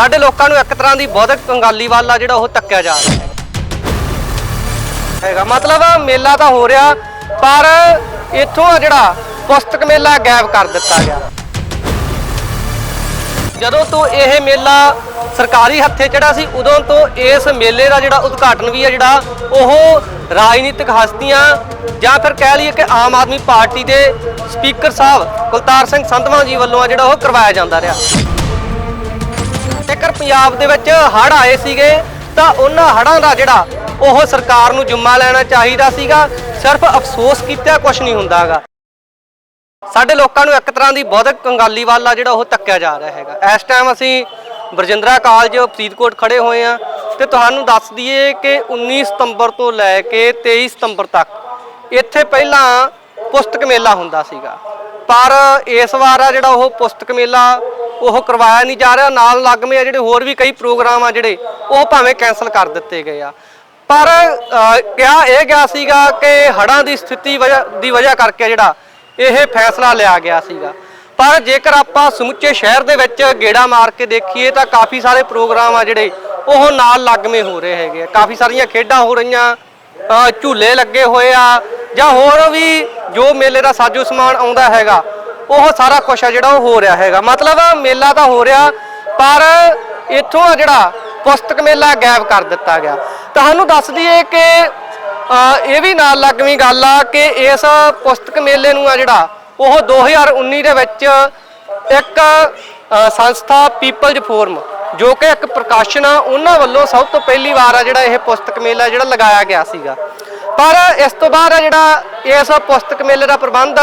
ਸਾਡੇ ਲੋਕਾਂ ਨੂੰ ਇੱਕ ਤਰ੍ਹਾਂ ਦੀ ਬੌਧਿਕ ਕੰਗਾਲੀ ਵੱਲ ਆ ਜਿਹੜਾ ਉਹ ਤੱਕਿਆ ਜਾ ਰਿਹਾ ਹੈਗਾ ਮਤਲਬ ਮੇਲਾ ਤਾਂ ਹੋ ਰਿਹਾ, ਪਰ ਇੱਥੋਂ ਆ ਜਿਹੜਾ ਪੁਸਤਕ ਮੇਲਾ ਗਾਇਬ ਕਰ ਦਿੱਤਾ ਗਿਆ। ਜਦੋਂ ਤੋਂ ਇਹ ਮੇਲਾ ਸਰਕਾਰੀ ਹੱਥੇ ਚੜਾ ਸੀ, ਉਦੋਂ ਤੋਂ ਇਸ ਮੇਲੇ ਦਾ ਜਿਹੜਾ ਉਦਘਾਟਨ ਵੀ ਹੈ ਜਿਹੜਾ ਉਹ ਰਾਜਨੀਤਿਕ ਹਸਤੀਆਂ ਜਾਂ ਫਿਰ ਕਹਿ ਲਈਏ ਕਿ ਆਮ ਆਦਮੀ ਪਾਰਟੀ ਦੇ ਸਪੀਕਰ ਸਾਹਿਬ ਕੁਲਤਾਰ ਸਿੰਘ ਸੰਧਵਾਂ ਜੀ ਵੱਲੋਂ ਆ ਜਿਹੜਾ ਉਹ ਕਰਵਾਇਆ ਜਾਂਦਾ ਰਿਹਾ। ਜੇਕਰ ਪੰਜਾਬ ਦੇ ਵਿੱਚ ਹੜ੍ਹ ਆਏ ਸੀਗੇ, ਤਾਂ ਉਹਨਾਂ ਹੜ੍ਹਾਂ ਦਾ ਜਿਹੜਾ ਉਹ ਸਰਕਾਰ ਨੂੰ ਜੁੰਮਾ ਲੈਣਾ ਚਾਹੀਦਾ ਸੀਗਾ। ਸਿਰਫ ਅਫਸੋਸ ਕੀਤਾ ਕੁਝ ਨਹੀਂ ਹੁੰਦਾਗਾ। ਸਾਡੇ ਲੋਕਾਂ ਨੂੰ ਇੱਕ ਤਰ੍ਹਾਂ ਦੀ ਬੌਧਿਕ ਕੰਗਾਲੀ ਵੱਲ ਆ ਜਿਹੜਾ ਉਹ ਧੱਕਿਆ ਜਾ ਰਿਹਾ ਹੈਗਾ। ਇਸ ਟਾਈਮ ਅਸੀਂ ਬਰਜਿੰਦਰਾ ਕਾਲਜ, ਫਰੀਦਕੋਟ ਖੜੇ ਹੋਏ ਆ ਤੇ ਤੁਹਾਨੂੰ ਦੱਸ ਦਈਏ ਕਿ 19 ਸਤੰਬਰ ਤੋਂ ਲੈ ਕੇ 23 ਸਤੰਬਰ ਤੱਕ ਇੱਥੇ ਪਹਿਲਾਂ ਪੁਸਤਕ ਮੇਲਾ ਹੁੰਦਾ ਸੀਗਾ। ਪਰ ਇਸ ਵਾਰ ਆ ਜਿਹੜਾ ਉਹ ਪੁਸਤਕ ਮੇਲਾ ਉਹ ਕਰਵਾਇਆ ਨਹੀਂ ਜਾ ਰਿਹਾ, ਨਾਲ ਲੱਗਵੇਂ ਆ ਜਿਹੜੇ ਹੋਰ ਵੀ ਕਈ ਪ੍ਰੋਗਰਾਮ ਆ ਜਿਹੜੇ, ਉਹ ਭਾਵੇਂ ਕੈਨਸਲ ਕਰ ਦਿੱਤੇ ਗਏ ਆ। ਪਰ ਕਿਹਾ ਇਹ ਗਿਆ ਸੀਗਾ ਕਿ ਹੜ੍ਹਾਂ ਦੀ ਸਥਿਤੀ ਵਜ੍ਹਾ, ਦੀ ਵਜ੍ਹਾ ਕਰਕੇ ਜਿਹੜਾ ਇਹ ਫੈਸਲਾ ਲਿਆ ਗਿਆ ਸੀਗਾ। ਪਰ ਜੇਕਰ ਆਪਾਂ ਸਮੁੱਚੇ ਸ਼ਹਿਰ ਦੇ ਵਿੱਚ ਗੇੜਾ ਮਾਰ ਕੇ ਦੇਖੀਏ ਤਾਂ ਕਾਫੀ ਸਾਰੇ ਪ੍ਰੋਗਰਾਮ ਆ ਜਿਹੜੇ, ਉਹ ਨਾਲ ਲੱਗਵੇਂ ਹੋ ਰਹੇ ਹੈਗੇ ਆ। ਕਾਫੀ ਸਾਰੀਆਂ ਖੇਡਾਂ ਹੋ ਰਹੀਆਂ ਝੂਲੇ ਲੱਗੇ ਹੋਏ ਆ, ਜਾਂ ਹੋਰ ਵੀ ਜੋ ਮੇਲੇ ਦਾ ਸਾਜੋ ਸਮਾਨ ਆਉਂਦਾ ਹੈਗਾ ਉਹ ਸਾਰਾ ਕੁਝ ਆ ਜਿਹੜਾ ਉਹ ਹੋ ਰਿਹਾ ਹੈਗਾ। ਮਤਲਬ ਮੇਲਾ ਤਾਂ ਹੋ ਰਿਹਾ, ਪਰ ਇੱਥੋਂ ਆ ਜਿਹੜਾ ਪੁਸਤਕ ਮੇਲਾ ਗਾਇਬ ਕਰ ਦਿੱਤਾ ਗਿਆ। ਤੁਹਾਨੂੰ ਦੱਸ ਦਈਏ ਕਿ ਇਹ ਵੀ ਨਾਲ ਲੱਗਵੀਂ ਗੱਲ ਆ ਕਿ ਇਸ ਪੁਸਤਕ ਮੇਲੇ ਨੂੰ ਆ ਜਿਹੜਾ, ਉਹ 2019 ਦੇ ਵਿੱਚ ਇੱਕ ਸੰਸਥਾ ਪੀਪਲਜ਼ ਫੋਰਮ, ਜੋ ਕਿ ਇੱਕ ਪ੍ਰਕਾਸ਼ਨ ਆ, ਉਹਨਾਂ ਵੱਲੋਂ ਸਭ ਤੋਂ ਪਹਿਲੀ ਵਾਰ ਆ ਜਿਹੜਾ ਇਹ ਪੁਸਤਕ ਮੇਲਾ ਜਿਹੜਾ ਲਗਾਇਆ ਗਿਆ ਸੀਗਾ। ਪਰ ਇਸ ਤੋਂ ਬਾਅਦ ਆ ਜਿਹੜਾ ਇਸ ਪੁਸਤਕ ਮੇਲੇ ਦਾ ਪ੍ਰਬੰਧ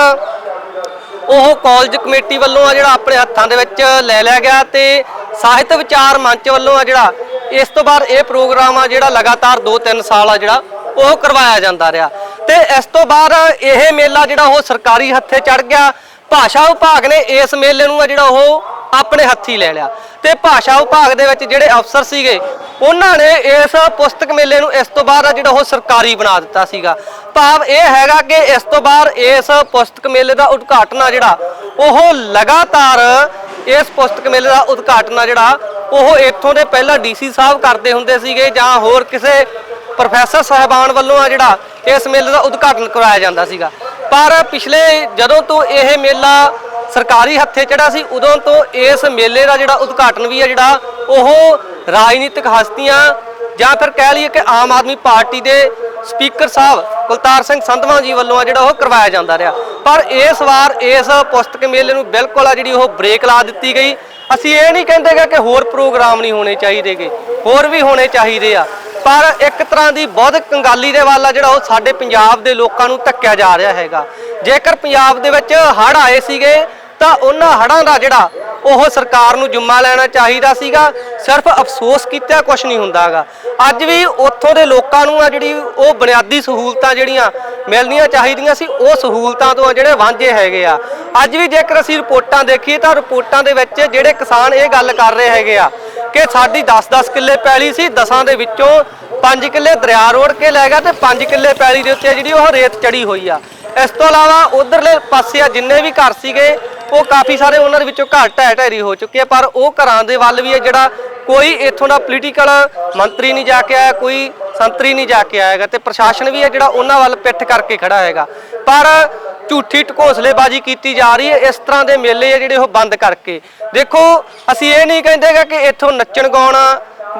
ਉਹ ਕਾਲਜ ਕਮੇਟੀ ਵੱਲੋਂ ਆ ਜਿਹੜਾ ਆਪਣੇ ਹੱਥਾਂ ਦੇ ਵਿੱਚ ਲੈ ਲਿਆ ਗਿਆ ਤੇ ਸਾਹਿਤ ਵਿਚਾਰ ਮੰਚ ਵੱਲੋਂ ਆ ਜਿਹੜਾ ਇਸ ਤੋਂ ਬਾਅਦ ਇਹ ਪ੍ਰੋਗਰਾਮ ਆ ਜਿਹੜਾ ਲਗਾਤਾਰ 2-3 ਸਾਲ ਆ ਜਿਹੜਾ ਉਹ ਕਰਵਾਇਆ ਜਾਂਦਾ ਰਿਹਾ। ਤੇ ਇਸ ਤੋਂ ਬਾਅਦ ਇਹ ਮੇਲਾ ਜਿਹੜਾ ਉਹ ਸਰਕਾਰੀ ਹੱਥੇ ਚੜ ਗਿਆ। ਭਾਸ਼ਾ ਵਿਭਾਗ ਨੇ ਇਸ ਮੇਲੇ ਨੂੰ ਆ ਜਿਹੜਾ ਉਹ ਆਪਣੇ ਹੱਥੀ ਲੈ ਲਿਆ। ਤੇ ਭਾਸ਼ਾ ਵਿਭਾਗ ਦੇ ਵਿੱਚ ਜਿਹੜੇ ਅਫਸਰ ਸੀਗੇ, ਉਹਨਾਂ ਨੇ ਇਸ ਪੁਸਤਕ ਮੇਲੇ ਨੂੰ ਇਸ ਤੋਂ ਬਾਅਦ ਆ ਜਿਹੜਾ ਉਹ ਸਰਕਾਰੀ ਬਣਾ ਦਿੱਤਾ ਸੀਗਾ। ਭਾਵ ਇਹ ਹੈਗਾ ਕਿ ਇਸ ਤੋਂ ਬਾਅਦ ਇਸ ਪੁਸਤਕ ਮੇਲੇ ਦਾ ਉਦਘਾਟਨ ਆ ਜਿਹੜਾ, ਉਹ ਲਗਾਤਾਰ ਇਸ ਪੁਸਤਕ ਮੇਲੇ ਦਾ ਉਦਘਾਟਨ ਆ ਜਿਹੜਾ, ਉਹ ਇੱਥੋਂ ਦੇ ਪਹਿਲਾਂ ਡੀਸੀ ਸਾਹਿਬ ਕਰਦੇ ਹੁੰਦੇ ਸੀਗੇ ਜਾਂ ਹੋਰ ਕਿਸੇ ਪ੍ਰੋਫੈਸਰ ਸਾਹਿਬਾਨ ਵੱਲੋਂ ਆ ਜਿਹੜਾ ਇਸ ਮੇਲੇ ਦਾ ਉਦਘਾਟਨ ਕਰਵਾਇਆ ਜਾਂਦਾ ਸੀਗਾ। ਪਰ ਪਿਛਲੇ ਜਦੋਂ ਤੋਂ ਇਹ ਮੇਲਾ ਸਰਕਾਰੀ ਹੱਥੇ ਚੜਾ ਸੀ, ਉਦੋਂ ਤੋਂ ਇਸ ਮੇਲੇ ਦਾ ਜਿਹੜਾ ਉਦਘਾਟਨ ਵੀ ਆ ਜਿਹੜਾ, ਉਹ ਰਾਜਨੀਤਿਕ ਹਸਤੀਆਂ ਜਾਂ ਫਿਰ ਕਹਿ ਲਈਏ ਕਿ ਆਮ ਆਦਮੀ ਪਾਰਟੀ ਦੇ ਸਪੀਕਰ ਸਾਹਿਬ ਕੁਲਤਾਰ ਸਿੰਘ ਸੰਧਵਾਂ ਜੀ ਵੱਲੋਂ ਆ ਜਿਹੜਾ ਉਹ ਕਰਵਾਇਆ ਜਾਂਦਾ ਰਿਹਾ। ਪਰ ਇਸ ਵਾਰ ਇਸ ਪੁਸਤਕ ਮੇਲੇ ਨੂੰ ਬਿਲਕੁਲ ਆ ਜਿਹੜੀ ਉਹ ਬ੍ਰੇਕ ਲਾ ਦਿੱਤੀ ਗਈ। ਅਸੀਂ ਇਹ ਨਹੀਂ ਕਹਿੰਦੇਗਾ ਕਿ ਹੋਰ ਪ੍ਰੋਗਰਾਮ ਨਹੀਂ ਹੋਣੇ ਚਾਹੀਦੇਗੇ ਹੋਰ ਵੀ ਹੋਣੇ ਚਾਹੀਦੇ ਆ। ਪਰ ਇੱਕ ਤਰ੍ਹਾਂ ਦੀ ਬਹੁਤ ਕੰਗਾਲੀ ਦੇ ਵੱਲ ਆ ਜਿਹੜਾ ਉਹ ਸਾਡੇ ਪੰਜਾਬ ਦੇ ਲੋਕਾਂ ਨੂੰ ਧੱਕਿਆ ਜਾ ਰਿਹਾ ਹੈਗਾ। ਜੇਕਰ ਪੰਜਾਬ ਦੇ ਵਿੱਚ ਹੜ੍ਹ ਆਏ ਸੀਗੇ ਤਾਂ ਉਹਨਾਂ ਹੜ੍ਹਾਂ ਦਾ ਜਿਹੜਾ ਉਹ ਸਰਕਾਰ ਨੂੰ ਜੁੰਮਾ ਲੈਣਾ ਚਾਹੀਦਾ ਸੀਗਾ। ਸਿਰਫ ਅਫਸੋਸ ਕੀਤਾ ਕੁਝ ਨਹੀਂ ਹੁੰਦਾਗਾ। ਅੱਜ ਵੀ ਉੱਥੋਂ ਦੇ ਲੋਕਾਂ ਨੂੰ ਆ ਜਿਹੜੀ ਉਹ ਬੁਨਿਆਦੀ ਸਹੂਲਤਾਂ ਜਿਹੜੀਆਂ ਮਿਲਣੀਆਂ ਚਾਹੀਦੀਆਂ ਸੀ, ਉਹ ਸਹੂਲਤਾਂ ਤੋਂ ਆ ਜਿਹੜੇ ਵਾਂਝੇ ਹੈਗੇ ਆ। ਅੱਜ ਵੀ ਜੇਕਰ ਅਸੀਂ ਰਿਪੋਰਟਾਂ ਦੇਖੀਏ ਤਾਂ ਰਿਪੋਰਟਾਂ ਦੇ ਵਿੱਚ ਜਿਹੜੇ ਕਿਸਾਨ ਇਹ ਗੱਲ ਕਰ ਰਹੇ ਹੈਗੇ ਆ ਕਿ ਸਾਡੀ 10-10 ਕਿੱਲੇ ਪੈਲੀ ਸੀ, ਦਸਾਂ ਦੇ ਵਿੱਚੋਂ 5 ਕਿੱਲੇ ਦਰਿਆ ਰੋੜ ਕੇ ਲੈ ਗਿਆ ਤੇ 5 ਕਿੱਲੇ ਪੈਲੀ ਦੇ ਉੱਤੇ ਜਿਹੜੀ ਉਹ ਰੇਤ ਚੜੀ ਹੋਈ ਆ। ਇਸ ਤੋਂ ਇਲਾਵਾ ਉਧਰਲੇ ਪਾਸੇ ਆ ਜਿੰਨੇ ਵੀ ਘਰ ਸੀਗੇ ਉਹ ਕਾਫੀ ਸਾਰੇ ਉਹਨਾਂ ਦੇ ਵਿੱਚੋਂ ਘਰ ਢਹਿ ਢੇਰੀ ਹੋ ਚੁੱਕੇ ਆ ਪਰ ਉਹ ਘਰਾਂ ਦੇ ਵੱਲ ਵੀ ਹੈ ਜਿਹੜਾ ਕੋਈ ਇੱਥੋਂ ਦਾ ਪੋਲੀਟੀਕਲ ਮੰਤਰੀ ਨਹੀਂ ਜਾ ਕੇ ਆਇਆ, ਕੋਈ ਸੰਤਰੀ ਨਹੀਂ ਜਾ ਕੇ ਆਏਗਾ ਤੇ ਪ੍ਰਸ਼ਾਸਨ ਵੀ ਹੈ ਜਿਹੜਾ ਉਹਨਾਂ ਵੱਲ ਪਿੱਠ ਕਰਕੇ ਖੜਾ ਹੈਗਾ। ਪਰ ਝੂਠੀ ਢਕੋਸਲੇਬਾਜ਼ੀ ਕੀਤੀ ਜਾ ਰਹੀ ਹੈ, ਇਸ ਤਰ੍ਹਾਂ ਦੇ ਮੇਲੇ ਆ ਜਿਹੜੇ ਉਹ ਬੰਦ ਕਰਕੇ। ਦੇਖੋ, ਅਸੀਂ ਇਹ ਨਹੀਂ ਕਹਿੰਦੇਗਾ ਕਿ ਇੱਥੋਂ ਨੱਚਣ ਗਾਉਣ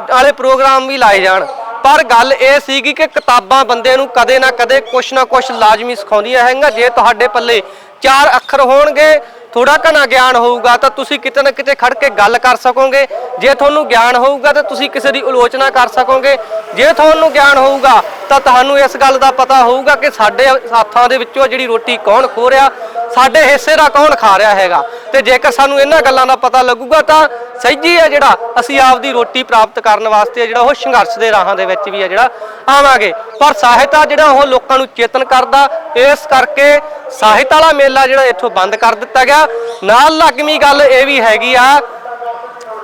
ਵਾਲੇ ਪ੍ਰੋਗਰਾਮ ਵੀ ਲਾਏ ਜਾਣ, ਪਰ ਗੱਲ ਇਹ ਸੀਗੀ ਕਿ ਕਿਤਾਬਾਂ ਬੰਦੇ ਨੂੰ ਕਦੇ ਨਾ ਕਦੇ ਕੁਛ ਨਾ ਕੁਛ ਲਾਜ਼ਮੀ ਸਿਖਾਉਂਦੀਆਂ ਹੈਗੀਆਂ, ਜੇ ਤੁਹਾਡੇ ਪੱਲੇ ਚਾਰ ਅੱਖਰ ਹੋਣਗੇ ਥੋੜਾ ਘਣਾ ਗਿਆਨ ਹੋਊਗਾ, ਤਾਂ ਤੁਸੀਂ ਕਿਤੇ ਨਾ ਕਿਤੇ ਖੜ ਕੇ ਗੱਲ ਕਰ ਸਕੋਗੇ। ਜੇ ਤੁਹਾਨੂੰ ਗਿਆਨ ਹੋਊਗਾ, ਤਾਂ ਤੁਸੀਂ ਕਿਸੇ ਦੀ ਆਲੋਚਨਾ ਕਰ ਸਕੋਗੇ। ਜੇ ਤੁਹਾਨੂੰ ਗਿਆਨ ਹੋਊਗਾ, ਤਾਂ ਤੁਹਾਨੂੰ ਇਸ ਗੱਲ ਦਾ ਪਤਾ ਹੋਊਗਾ ਕਿ ਸਾਡੇ ਹੱਥਾਂ ਦੇ ਵਿੱਚੋਂ ਜਿਹੜੀ ਰੋਟੀ ਕੌਣ ਖੋ ਰਿਹਾ, ਸਾਡੇ ਹਿੱਸੇ ਦਾ ਕੌਣ ਖਾ ਰਿਹਾ ਹੈਗਾ। ਤੇ ਜੇਕਰ ਸਾਨੂੰ ਇਹਨਾਂ ਗੱਲਾਂ ਦਾ ਪਤਾ ਲੱਗੂਗਾ ਤਾਂ ਸਹਿਜੀ ਹੈ ਜਿਹੜਾ ਅਸੀਂ ਆਪਦੀ ਰੋਟੀ ਪ੍ਰਾਪਤ ਕਰਨ ਵਾਸਤੇ ਜਿਹੜਾ ਉਹ ਸੰਘਰਸ਼ ਦੇ ਰਾਹਾਂ ਦੇ ਵਿੱਚ ਵੀ ਹੈ ਜਿਹੜਾ ਆਵਾਂਗੇ। ਪਰ ਸਾਹਿਤ ਆ ਜਿਹੜਾ ਉਹ ਲੋਕਾਂ ਨੂੰ ਚੇਤਨ ਕਰਦਾ, ਇਸ ਕਰਕੇ ਸਾਹਿਤ ਵਾਲਾ ਮੇਲਾ ਜਿਹੜਾ ਇੱਥੋਂ ਬੰਦ ਕਰ ਦਿੱਤਾ ਗਿਆ। ਨਾਲ ਲੱਗਵੀਂ ਗੱਲ ਇਹ ਵੀ ਹੈਗੀ ਆ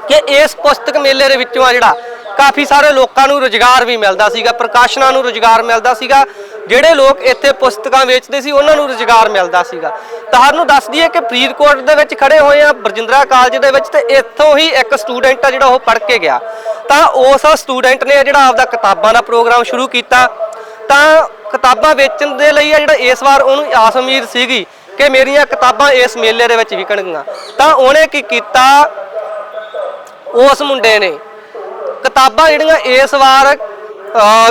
ਕਿ ਇਸ ਪੁਸਤਕ ਮੇਲੇ ਦੇ ਵਿੱਚੋਂ ਆ ਜਿਹੜਾ ਕਾਫੀ ਸਾਰੇ ਲੋਕਾਂ ਨੂੰ ਰੋਜ਼ਗਾਰ ਵੀ ਮਿਲਦਾ ਸੀਗਾ, ਪ੍ਰਕਾਸ਼ਨਾਂ ਨੂੰ ਰੋਜ਼ਗਾਰ ਮਿਲਦਾ ਸੀਗਾ, ਜਿਹੜੇ ਲੋਕ ਇੱਥੇ ਪੁਸਤਕਾਂ ਵੇਚਦੇ ਸੀ, ਉਹਨਾਂ ਨੂੰ ਰੁਜ਼ਗਾਰ ਮਿਲਦਾ ਸੀਗਾ। ਤੁਹਾਨੂੰ ਦੱਸ ਦਈਏ ਕਿ ਫਰੀਦਕੋਟ ਦੇ ਵਿੱਚ ਖੜੇ ਹੋਏ ਆ ਬਰਜਿੰਦਰਾ ਕਾਲਜ ਦੇ ਵਿੱਚ ਤੇ ਇੱਥੋਂ ਹੀ ਇੱਕ ਸਟੂਡੈਂਟ ਆ ਜਿਹੜਾ ਉਹ ਪੜ੍ਹ ਕੇ ਗਿਆ। ਤਾਂ ਉਸ ਸਟੂਡੈਂਟ ਨੇ ਜਿਹੜਾ ਆਪਦਾ ਕਿਤਾਬਾਂ ਦਾ ਪ੍ਰੋਗਰਾਮ ਸ਼ੁਰੂ ਕੀਤਾ। ਤਾਂ ਕਿਤਾਬਾਂ ਵੇਚਣ ਦੇ ਲਈ ਆ ਜਿਹੜਾ ਇਸ ਵਾਰ ਉਹਨੂੰ ਆਸ ਉਮੀਦ ਸੀਗੀ ਕਿ ਮੇਰੀਆਂ ਕਿਤਾਬਾਂ ਇਸ ਮੇਲੇ ਦੇ ਵਿੱਚ ਵਿਕਣਗੀਆਂ। ਤਾਂ ਉਹਨੇ ਕੀ ਕੀਤਾ? ਉਸ ਮੁੰਡੇ ਨੇ ਕਿਤਾਬਾਂ ਜਿਹੜੀਆਂ ਇਸ ਵਾਰ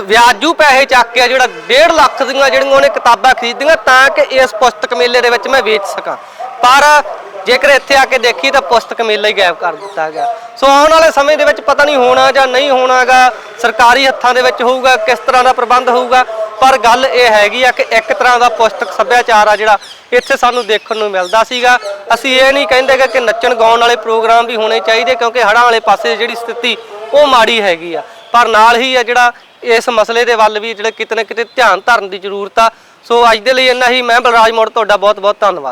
ਵਿਆਜੂ ਪੈਸੇ ਚੱਕ ਕੇ ਜਿਹੜਾ 1.5 ਲੱਖ ਦੀਆਂ ਜਿਹੜੀਆਂ ਉਹਨੇ ਕਿਤਾਬਾਂ ਖਰੀਦੀਆਂ ਤਾਂ ਕਿ ਇਸ ਪੁਸਤਕ ਮੇਲੇ ਦੇ ਵਿੱਚ ਮੈਂ ਵੇਚ ਸਕਾਂ। ਪਰ ਜੇਕਰ ਇੱਥੇ ਆ ਕੇ ਦੇਖੀ ਤਾਂ ਪੁਸਤਕ ਮੇਲਾ ਹੀ ਗਾਇਬ ਕਰ ਦਿੱਤਾ ਗਿਆ। ਸੋ ਆਉਣ ਵਾਲੇ ਸਮੇਂ ਦੇ ਵਿੱਚ ਪਤਾ ਨਹੀਂ ਹੋਣਾ ਜਾਂ ਨਹੀਂ ਹੋਣਾਗਾ, ਸਰਕਾਰੀ ਹੱਥਾਂ ਦੇ ਵਿੱਚ ਹੋਊਗਾ, ਕਿਸ ਤਰ੍ਹਾਂ ਦਾ ਪ੍ਰਬੰਧ ਹੋਊਗਾ। ਪਰ ਗੱਲ ਇਹ ਹੈਗੀ ਆ ਕਿ ਇੱਕ ਤਰ੍ਹਾਂ ਦਾ ਪੁਸਤਕ ਸੱਭਿਆਚਾਰ ਆ ਜਿਹੜਾ ਇੱਥੇ ਸਾਨੂੰ ਦੇਖਣ ਨੂੰ ਮਿਲਦਾ ਸੀਗਾ। ਅਸੀਂ ਇਹ ਨਹੀਂ ਕਹਿੰਦੇ ਗੇ ਕਿ ਨੱਚਣ ਗਾਉਣ ਵਾਲੇ ਪ੍ਰੋਗਰਾਮ ਵੀ ਹੋਣੇ ਚਾਹੀਦੇ ਕਿਉਂਕਿ ਹੜ੍ਹਾਂ ਵਾਲੇ ਪਾਸੇ ਜਿਹੜੀ ਸਥਿਤੀ ਉਹ ਮਾੜੀ ਹੈਗੀ ਆ। ਪਰ ਨਾਲ ਹੀ ਆ ਜਿਹੜਾ ਇਸ ਮਸਲੇ ਦੇ ਵੱਲ ਵੀ ਜਿਹੜੇ ਕਿਤੇ ਨਾ ਕਿਤੇ ਧਿਆਨ ਧਰਨ ਦੀ ਜ਼ਰੂਰਤ ਆ। ਸੋ ਅੱਜ ਦੇ ਲਈ ਇੰਨਾ ਹੀ। ਮੈਂ ਬਲਰਾਜ ਮੋੜ, ਤੁਹਾਡਾ ਬਹੁਤ ਬਹੁਤ ਧੰਨਵਾਦ।